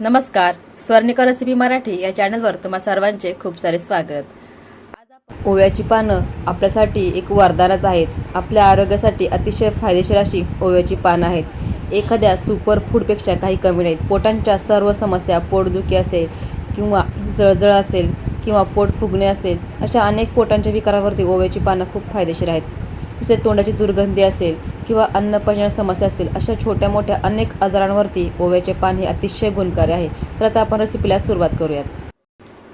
नमस्कार स्वर्णिका रेसिपी मराठी या चॅनलवर तुम्हा सर्वांचे खूप सारे स्वागत. आज ओव्याची पानं आपल्यासाठी एक वरदानच आहेत. आपल्या आरोग्यासाठी अतिशय फायदेशीर अशी ओव्याची पानं आहेत. एखाद्या सुपर फूडपेक्षा काही कमी नाहीत. पोटांच्या सर्व समस्या पोटदुखी असेल किंवा जळजळ असेल किंवा पोट फुगणे असेल अशा अनेक पोटांच्या विकारावरती ओव्याची पानं खूप फायदेशीर आहेत. तसेच तोंडाची दुर्गंधी असेल किंवा अन्नपचन समस्या असेल अशा छोट्या मोठ्या अनेक आजारांवरती ओव्याचे पान हे अतिशय गुणकारी आहे. तर आता आपण रेसिपीला सुरुवात करूयात.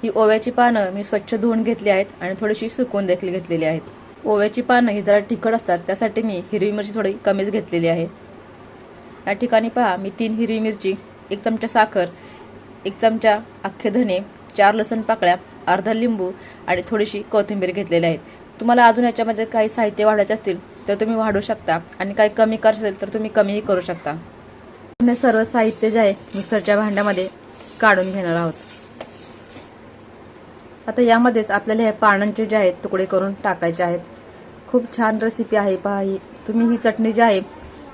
ही ओव्याची पानं मी स्वच्छ धुवून घेतली आहेत आणि थोडीशी सुकवून देखील घेतलेली आहेत. ओव्याची पानं ही जरा तिखट असतात त्यासाठी मी हिरवी मिरची थोडी कमीच घेतलेली आहे. या ठिकाणी पहा मी तीन हिरवी मिरची एक चमचा साखर एक चमचा अख्खे धने चार लसण पाकळ्या अर्धा लिंबू आणि थोडीशी कोथिंबीर घेतलेली आहेत. तुम्हाला अजून याच्यामध्ये काही साहित्य वाढायचे असतील तर तुम्ही वाढू शकता. आणि काही कमी करसेल तर तुम्ही कमीही करू शकता. हे सर्व साहित्य जे आहे मिक्सरच्या भांड्यामध्ये काढून घेणार आहोत. आता यामध्येच आपल्याला हे पानांचे जे आहेत तुकडे करून टाकायचे आहेत. खूप छान रेसिपी आहे पहा ही. तुम्ही ही चटणी जी आहे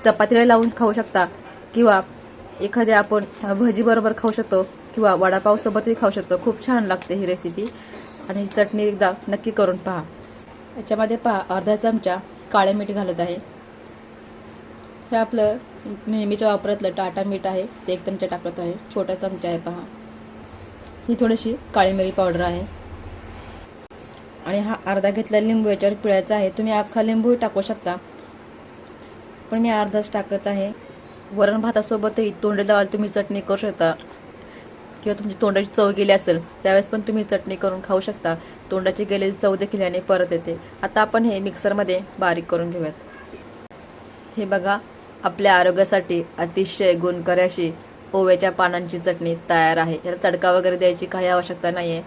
चपातीला लावून खाऊ शकता किंवा एखाद्या आपण भजीबरोबर खाऊ शकतो किंवा वडापावसोबतही खाऊ शकतो. खूप छान लागते ही रेसिपी आणि ही चटणी एकदा नक्की करून पहा. याच्यामध्ये पहा अर्धा चमचा काळे मीठ घालत आहे. हे आपलं नेहमीच्या वापरातलं टाटा मीठ आहे ते एक चमचा टाकत आहे. छोटा चमचा आहे पहा. ही थोडीशी काळी मिरी पावडर आहे. आणि हा अर्धा घेतला लिंबू याच्यावर पिळायचा आहे. तुम्ही अख्खा लिंबूही टाकू शकता. पण मी अर्धाच टाकत आहे. वरण भातासोबतही तोंडी लावायला तुम्ही चटणी करू शकता. किंवा तुमची तोंडाची चव गेली असेल त्यावेळेस पण तुम्ही चटणी करून खाऊ शकता. तोंडाची गेलेली चव देखील याने परत येते. आता आपण हे मिक्सरमध्ये बारीक करून घेऊयात. हे बघा आपल्या आरोग्यासाठी अतिशय गुणकारी अशी ओव्याच्या पानांची चटणी तयार आहे. याला तडका वगैरे द्यायची काही आवश्यकता नाही आहे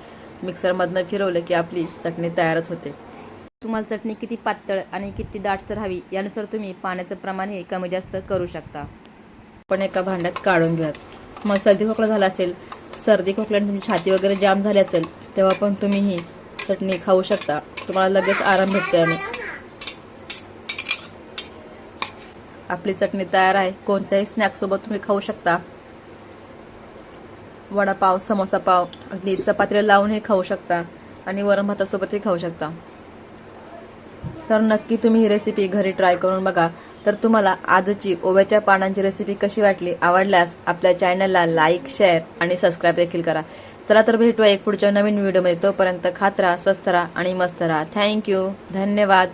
मिक्सरमधनं फिरवलं की आपली चटणी तयारच होते. तुम्हाला चटणी किती पातळ आणि किती दाटसर हवी यानुसार तुम्ही पाण्याचं प्रमाण हे कमी जास्त करू शकता. पण एका भांड्यात काढून घ्यात मग सर्दी खोकला झाला असेल सर्दी खोकल्याने तुमची छाती वगैरे जाम झाली असेल तेव्हा पण तुम्ही ही चटणी खाऊ शकता. तुम्हाला लगेच आराम भेटतो आणि. आपली चटणी तयार आहे. कोणत्याही स्नॅक्ससोबत तुम्ही खाऊ शकता. वडापाव समोसा पाव अगदी चपातीला लावूनही खाऊ शकता आणि वरण भातासोबतही खाऊ शकता. तर नक्की तुम्ही ही रेसिपी घरी ट्राय करून बघा. तर तुम्हाला आजची ओव्याच्या पानांची रेसिपी कशी वाटली आवडल्यास आपल्या चॅनलला लाईक शेअर आणि सबस्क्राईब देखील करा. चला तर भेटूया एक पुढच्या नवीन व्हिडिओमध्ये तोपर्यंत खात राहा स्वस्त राहा आणि मस्त राहा. थँक्यू धन्यवाद.